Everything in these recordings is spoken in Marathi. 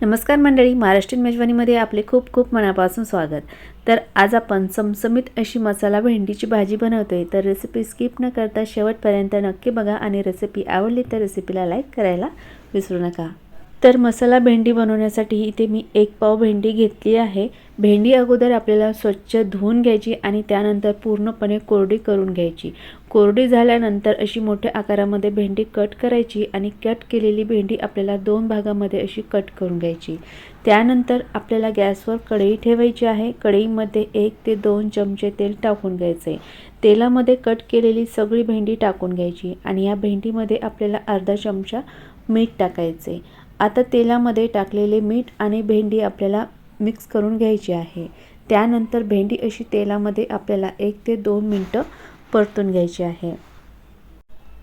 नमस्कार मंडळी महाराष्ट्रीयन मेजवानीमध्ये आपले खूप खूप मनापासून स्वागत. तर आज आपण चमचमीत अशी मसाला भेंडीची भाजी बनवतोय. तर रेसिपी स्किप न करता शेवटपर्यंत नक्की बघा आणि रेसिपी आवडली तर रेसिपीला लाईक करायला विसरू नका. तर मसाला भेंडी बनवण्यासाठी इथे मी एक पाव भेंडी घेतली आहे. भेंडी अगोदर आपल्याला स्वच्छ धुवून घ्यायची आणि त्यानंतर पूर्णपणे कोरडी करून घ्यायची. कोरडी झाल्यानंतर अशी मोठ्या आकारामध्ये भेंडी कट करायची आणि कट केलेली भेंडी आपल्याला दोन भागामध्ये अशी कट करून घ्यायची. त्यानंतर आपल्याला गॅसवर कढई ठेवायची आहे. कढईमध्ये एक ते दोन चमचे तेल टाकून घ्यायचे. तेलामध्ये कट केलेली सगळी भेंडी टाकून घ्यायची आणि या भेंडीमध्ये आपल्याला अर्धा चमचा मीठ टाकायचे. आता तेलामध्ये टाकलेले मीठ आणि भेंडी आपल्याला मिक्स करून घ्यायची आहे. त्यानंतर भेंडी अशी तेलामध्ये आपल्याला एक ते दोन मिनटं परतून घ्यायची आहे.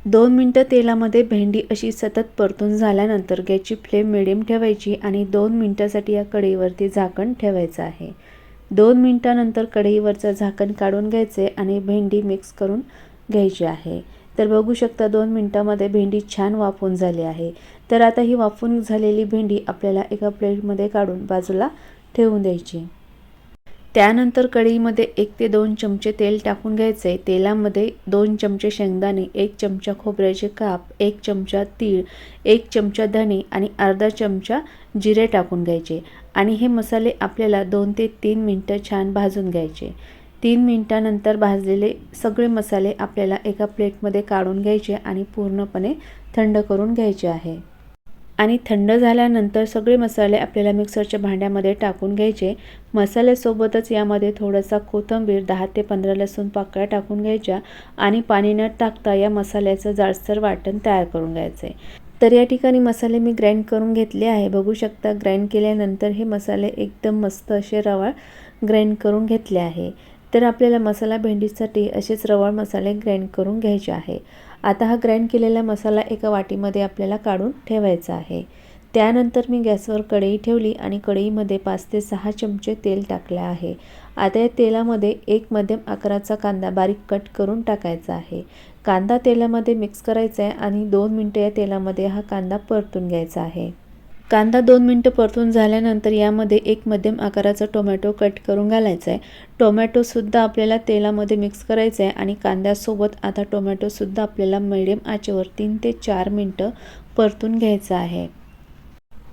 दोन मिनटं तेलामध्ये भेंडी अशी सतत परतून झाल्यानंतर गॅसची फ्लेम मिडियम ठेवायची आणि दोन मिनटासाठी या कढईवरती झाकण ठेवायचं आहे. दोन मिनटानंतर कढईवरचं झाकण काढून घ्यायचे आणि भेंडी मिक्स करून घ्यायची आहे. तर बघू शकता दोन मिनटामध्ये भेंडी छान वाफून झाली आहे. तर आता ही वाफून झालेली भेंडी आपल्याला एका प्लेटमध्ये काढून बाजूला ठेवून द्यायची. त्यानंतर कढईमध्ये एक ते दोन चमचे तेल टाकून घ्यायचे. तेलामध्ये दोन चमचे शेंगदाणे एक चमचा खोबऱ्याचे काप एक चमचा तीळ एक चमचा धणे आणि अर्धा चमचा जिरे टाकून घ्यायचे. आणि हे मसाले आपल्याला दोन ते तीन मिनटं छान भाजून घ्यायचे. तीन मिनटानंतर भाजलेले सगळे मसाले आपल्याला एका प्लेटमध्ये काढून घ्यायचे आणि पूर्णपणे थंड करून घ्यायचे आहे. आणि थंड झाल्यानंतर सगळे मसाले आपल्याला मिक्सरच्या भांड्यामध्ये टाकून घ्यायचे. मसाल्यासोबतच यामध्ये थोडासा कोथिंबीर दहा ते पंधरा लसूण पाकळ्या टाकून घ्यायच्या आणि पाणी न टाकता या मसाल्याचं जाडसर वाटण तयार करून घ्यायचं. आहे तर या ठिकाणी मसाले मी ग्राइंड करून घेतले आहे. बघू शकता ग्राइंड केल्यानंतर हे मसाले एकदम मस्त असे रवाळ ग्राइंड करून घेतले आहे. तर आपल्याला मसाला भेंडीसाठी असेच रवळ मसाले ग्राइंड करून घ्यायचे आहे. आता हा ग्राइंड केलेला मसाला एका वाटीमध्ये आपल्याला काढून ठेवायचा आहे. त्यानंतर मी गॅसवर कढई ठेवली आणि कढईमध्ये पाच ते सहा चमचे तेल टाकले आहे. आता या तेलामध्ये एक मध्यम आकाराचा कांदा बारीक कट करून टाकायचा आहे. कांदा तेलामध्ये मिक्स करायचा आहे आणि दोन मिनटं या तेलामध्ये हा कांदा परतून घ्यायचा आहे. कांदा दोन मिनटं परतून झाल्यानंतर यामध्ये एक मध्यम आकाराचा टोमॅटो कट करून घालायचा आहे. टोमॅटोसुद्धा आपल्याला तेलामध्ये मिक्स करायचं आहे आणि कांद्यासोबत आता टोमॅटोसुद्धा आपल्याला मिडियम आचेवर तीन ते चार मिनटं परतून घ्यायचं आहे.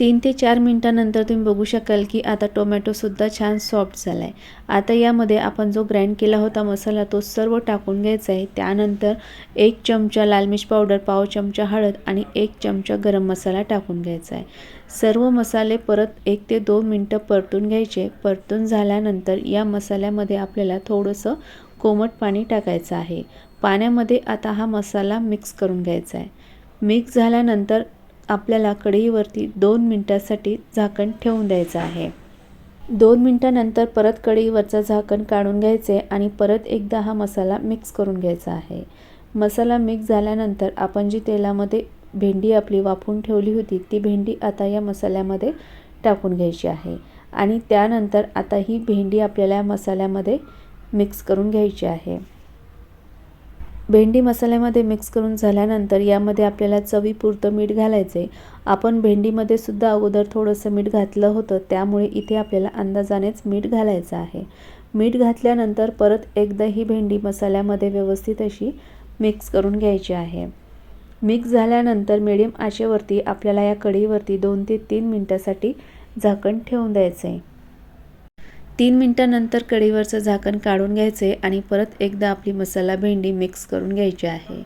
तीन ते चार मिनटानंतर तुम्ही बघू शकाल की आता टोमॅटोसुद्धा छान सॉफ्ट झाला आहे आता यामध्ये आपण जो ग्राइंड केला होता मसाला तो सर्व टाकून घ्यायचा आहे. त्यानंतर एक चमचा लाल मिर्च पावडर पाव चमचा हळद आणि एक चमचा गरम मसाला टाकून घ्यायचा आहे. सर्व मसाले परत एक ते दोन मिनटं परतून घ्यायचे. परतून झाल्यानंतर या मसाल्यामध्ये आपल्याला थोडंसं कोमट पाणी टाकायचं आहे. पाण्यामध्ये आता हा मसाला मिक्स करून घ्यायचा आहे. मिक्स झाल्यानंतर आपल्याला कढईवरती दोन मिनटासाठी झाकण ठेवून द्यायचं आहे. दोन मिनटानंतर परत कढईवरचं झाकण काढून घ्यायचे आणि परत एकदा हा मसाला मिक्स करून घ्यायचा आहे. मसाला मिक्स झाल्यानंतर आपण जी तेलामध्ये भेंडी आपली वाफून ठेवली होती ती भेंडी आता या मसाल्यामध्ये टाकून घ्यायची आहे. आणि त्यानंतर आता ही भेंडी आपल्याला या मसाल्यामध्ये मिक्स करून घ्यायची आहे. भेंडी मसाल्यामध्ये मिक्स करून झाल्यानंतर यामध्ये आपल्याला चवीपुरतं मीठ घालायचं आपण भेंडीमध्ये सुद्धा अगोदर थोडंसं मीठ घातलं होतं त्यामुळे इथे आपल्याला अंदाजानेच मीठ घालायचं आहे. मीठ घातल्यानंतर परत एकदा ही भेंडी मसाल्यामध्ये व्यवस्थित अशी मिक्स करून घ्यायची आहे. मिक्स झाल्यानंतर मिडियम आचेवरती आपल्याला या कढईवरती दोन ते तीन मिनटासाठी झाकण ठेवून द्यायचं. आहे तीन मिनटानंतर कढईवरचं झाकण काढून घ्यायचे आणि परत एकदा आपली मसाला भेंडी मिक्स करून घ्यायची आहे.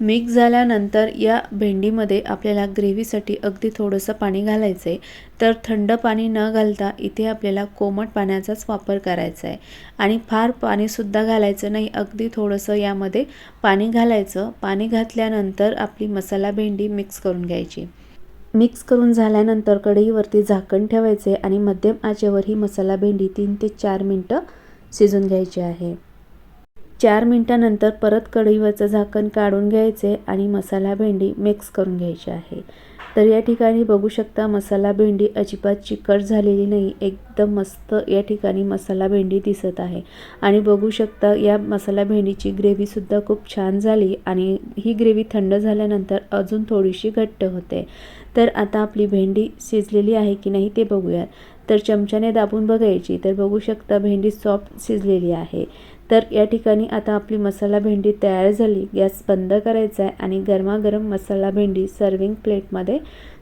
मिक्स झाल्यानंतर या भेंडीमध्ये आपल्याला ग्रेव्हीसाठी अगदी थोडंसं पाणी घालायचं आहे तर थंड पाणी न घालता इथे आपल्याला कोमट पाण्याचाच वापर करायचा आहे आणि फार पाणीसुद्धा घालायचं नाही अगदी थोडंसं यामध्ये पाणी घालायचं. पाणी घातल्यानंतर आपली मसाला भेंडी मिक्स करून घ्यायची. मिक्स करून झाल्यानंतर कढईवरती झाकण ठेवायचे आणि मध्यम आचेवर ही मसाला भेंडी तीन ते चार मिनटं शिजून घ्यायची आहे. चार मिनटानंतर परत कढईवरचं झाकण काढून घ्यायचे आणि मसाला भेंडी मिक्स करून घ्यायची आहे. तर या ठिकाणी बघू शकता मसाला भेंडी अजिबात चिकट झालेली नाही एकदम मस्त या ठिकाणी मसाला भेंडी दिसत आहे. आणि बघू शकता या मसाला भेंडीची ग्रेव्हीसुद्धा खूप छान झाली आणि ही ग्रेव्ही थंड झाल्यानंतर अजून थोडीशी घट्ट होते. तर आता आपली भेंडी शिजलेली आहे की नाही ते बघूयात. तर चमच्याने दाबून बघायची तर बघू शकता भेंडी सॉफ्ट शिजलेली आहे. तर या ठिकाणी आता आपली मसाला भेंडी तयार झाली. गॅस बंद करायचा आहे आणि गरमागरम मसाला भेंडी सर्विंग प्लेटमध्ये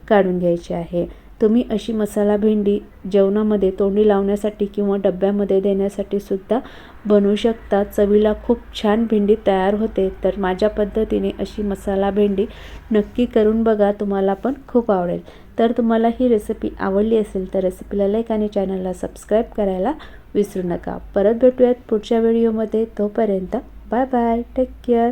काढून घ्यायची आहे. तुम्ही अशी मसाला भेंडी जेवणामध्ये तोंडी लावण्यासाठी किंवा डब्यामध्ये देण्यासाठी सुद्धा बनवू शकता. चवीला खूप छान भेंडी तयार होते. तर माझ्या पद्धतीने अशी मसाला भेंडी नक्की करून बघा. तुम्हाला पण खूप आवडेल. तर तुम्हाला ही रेसिपी आवडली असेल तर रेसिपीला लाईक आणि चॅनलला सबस्क्राईब करायला विसरू नका. परत भेटूयात पुढच्या व्हिडिओमध्ये तोपर्यंत बाय बाय टेक केअर